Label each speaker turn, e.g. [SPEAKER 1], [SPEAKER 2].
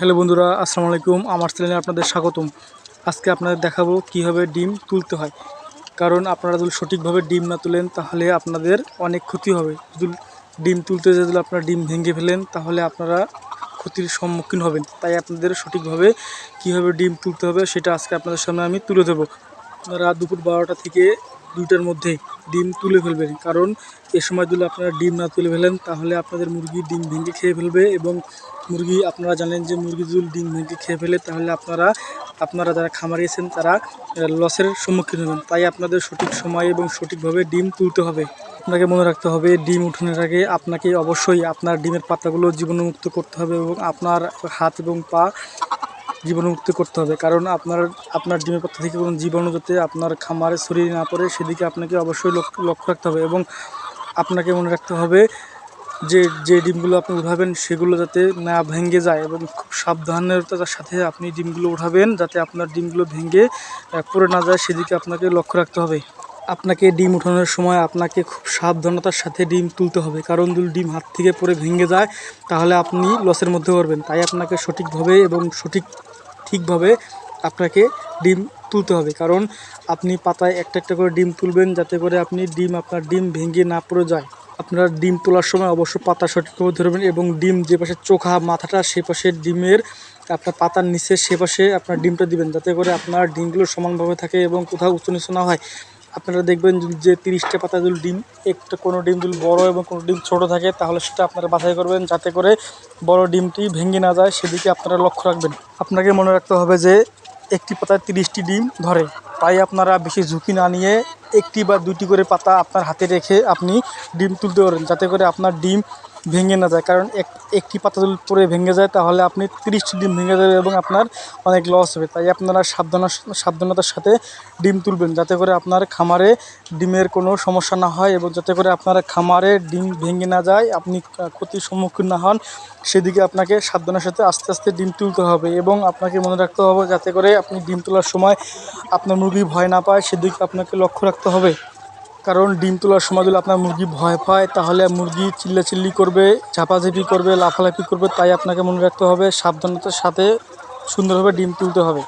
[SPEAKER 1] Hello বন্ধুরা, আসসালামু আলাইকুম। আমার চ্যানেলে আপনাদের স্বাগতম। আজকে আপনাদের দেখাবো কীভাবে ডিম তুলতে হয়। কারণ আপনারা যদি সঠিকভাবে ডিম না তুলেন, তাহলে আপনাদের অনেক ক্ষতি হবে। যদি ডিম তুলতে যদি আপনারা ডিম ভেঙে ফেলেন, তাহলে আপনারা ক্ষতির সম্মুখীন হবেন। তাই আপনাদের সঠিকভাবে কীভাবে ডিম তুলতে হবে, সেটা আজকে আপনাদের সামনে আমি তুলে দেবো আপনারা দুপুর বারোটা থেকে দুইটার মধ্যে ডিম তুলে ফেলবেন। কারণ এ সময় যদি আপনারা ডিম না তুলে ফেলেন, তাহলে আপনাদের মুরগি ডিম ভেঙে খেয়ে ফেলবে এবং মুরগি, আপনারা জানেন যে মুরগি যদি ডিম ভেঙে খেয়ে ফেলে, তাহলে আপনারা আপনারা যারা খামারিয়েছেন তারা লসের সম্মুখীন হবেন। তাই আপনাদের সঠিক সময় এবং সঠিকভাবে ডিম তুলতে হবে। আপনাকে মনে রাখতে হবে, ডিম উঠানোর আগে আপনাকে অবশ্যই আপনার ডিমের পাতাগুলো জীবাণুমুক্ত করতে হবে এবং আপনার হাত এবং পা জীবাণুমুক্ত করতে হবে। কারণ আপনার আপনার ডিমের পাতা থেকে কোনো জীবাণু যাতে আপনার খামারে ছড়িয়ে না পড়ে, সেদিকে আপনাকে অবশ্যই লক্ষ্য রাখতে হবে এবং আপনাকে মনে রাখতে হবে যে যে ডিমগুলো আপনি উঠাবেন সেগুলো যাতে না ভেঙে যায় এবং খুব সাবধানতার সাথে আপনি ডিমগুলো উঠাবেন যাতে আপনার ডিমগুলো ভেঙে পড়ে না যায়, সেদিকে আপনাকে লক্ষ্য রাখতে হবে। আপনাকে ডিম উঠানোর সময় আপনাকে খুব সাবধানতার সাথে ডিম তুলতে হবে। কারণ যদি ডিম হাত থেকে পড়ে ভেঙে যায়, তাহলে আপনি লসের মধ্যে পড়বেন। তাই আপনাকে সঠিকভাবে এবং সঠিক ঠিকভাবে আপনাকে ডিম তুলতে হবে। কারণ আপনি পাতায় একটা একটা করে ডিম তুলবেন, যাতে করে আপনি ডিম, আপনার ডিম ভেঙে না পড়ে যায়। আপনার ডিম তোলার সময় অবশ্য পাতা সঠিকভাবে ধরবেন এবং ডিম যে পাশে চোখা মাথাটা, সে পাশে ডিমের আপনার পাতার নিচে সে পাশে আপনার ডিমটা দিবেন, যাতে করে আপনার ডিমগুলো সমানভাবে থাকে এবং কোথাও উঁচু নিচু না হয়। আপনারা দেখবেন যে তিরিশটা পাতা যদি ডিম, একটা কোনো ডিম যদি বড় এবং কোনো ডিম ছোট থাকে, তাহলে সেটা আপনারা বাছাই করবেন যাতে করে বড় ডিমটি ভেঙে না যায়। সেদিকে আপনারা লক্ষ্য রাখবেন। আপনাকে মনে রাখতে হবে যে একটি পাতায় তিরিশটি ডিম ধরে। তাই আপনারা বেশি ঝুঁকি না নিয়ে একটি বা দুটি করে পাতা আপনার হাতে রেখে আপনি ডিম তুলতে পারেন। যাতে করে আপনার ডিম ভেঙে না যায়। কারণ এক একটি পাতা যদি পরে ভেঙে যায়, তাহলে আপনি তিরিশটি ডিম ভেঙে যাবে এবং আপনার অনেক লস হবে। তাই আপনারা সাবধান সাবধানতার সাথে ডিম তুলবেন। যাতে করে আপনার খামারে ডিমের কোনো সমস্যা না হয় এবং যাতে করে আপনার খামারে ডিম ভেঙে না যায়, আপনি ক্ষতির সম্মুখীন না হন, সেদিকে আপনাকে সাবধানের সাথে আস্তে আস্তে ডিম তুলতে হবে এবং আপনাকে মনে রাখতে হবে, যাতে করে আপনি ডিম তোলার সময় আপনার মুরগি ভয় না পায়, সেদিকে আপনাকে লক্ষ্য রাখতে হবে। কারণ ডিম তোলার সময় যদি আপনার মুরগি ভয় পায়, তাহলে মুরগি চিল্লাচিল্লি করবে, ঝাপাঝাপি করবে, লাফালাফি করবে, তাই আপনাকে মনে রাখতে হবে, সাবধানতার সাথে সুন্দরভাবে ডিম তুলতে হবে।